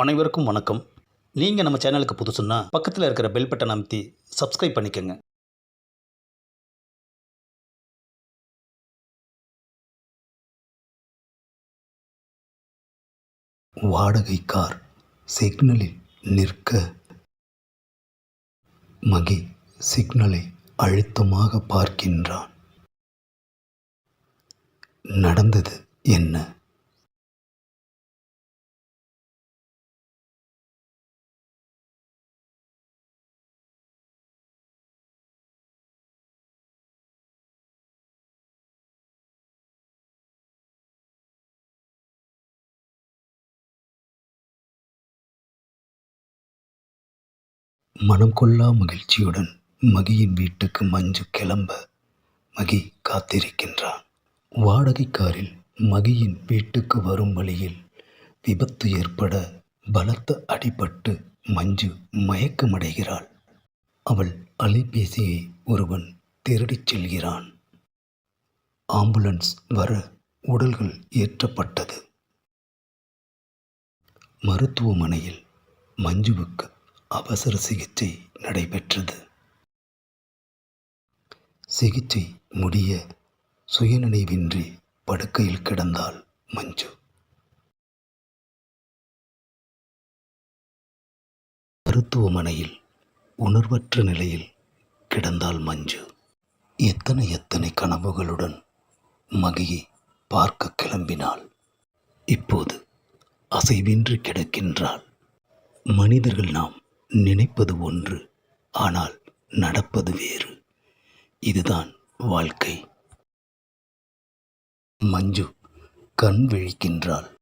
அனைவருக்கும் வணக்கம். நீங்கள் நம்ம சேனலுக்கு புதுசுன்னா பக்கத்தில் இருக்கிற பெல் பட்டன் அமைத்தி சப்ஸ்கிரைப் பண்ணிக்கோங்க. வாடகை கார் சிக்னலில் நிற்க மகி சிக்னலை அழுத்தமாக பார்க்கின்றான். நடந்தது என்ன? மனம் கொள்ளா மகிழ்ச்சியுடன் மகியின் வீட்டுக்கு மஞ்சு கிளம்ப மகி காத்திருக்கின்றான். வாடகை காரில் மகியின் வீட்டுக்கு வரும் வழியில் விபத்து ஏற்பட பலத்த அடிபட்டு மஞ்சு மயக்கமடைகிறாள். அவள் அலைபேசியை ஒருவன் திருடிச் செல்கிறான். ஆம்புலன்ஸ் வர உடல்கள் ஏற்றப்பட்டது. மருத்துவமனையில் மஞ்சுவுக்கு அவசர சிகிச்சை நடைபெற்றது. சிகிச்சை முடிய சுயநினைவின்றி படுக்கையில் கிடந்தாள் மஞ்சு. மருத்துவமனையில் உணர்வற்ற நிலையில் கிடந்தாள் மஞ்சு. எத்தனை எத்தனை கனவுகளுடன் மகியை பார்க்க கிளம்பினாள். இப்போது அசைவின்றி கிடக்கின்றாள். மனிதர்கள் நாம் நினைப்பது ஒன்று ஆனால் நடப்பது வேறு. இதுதான் வாழ்க்கை. மஞ்சு கண் விழிக்கின்றாள்.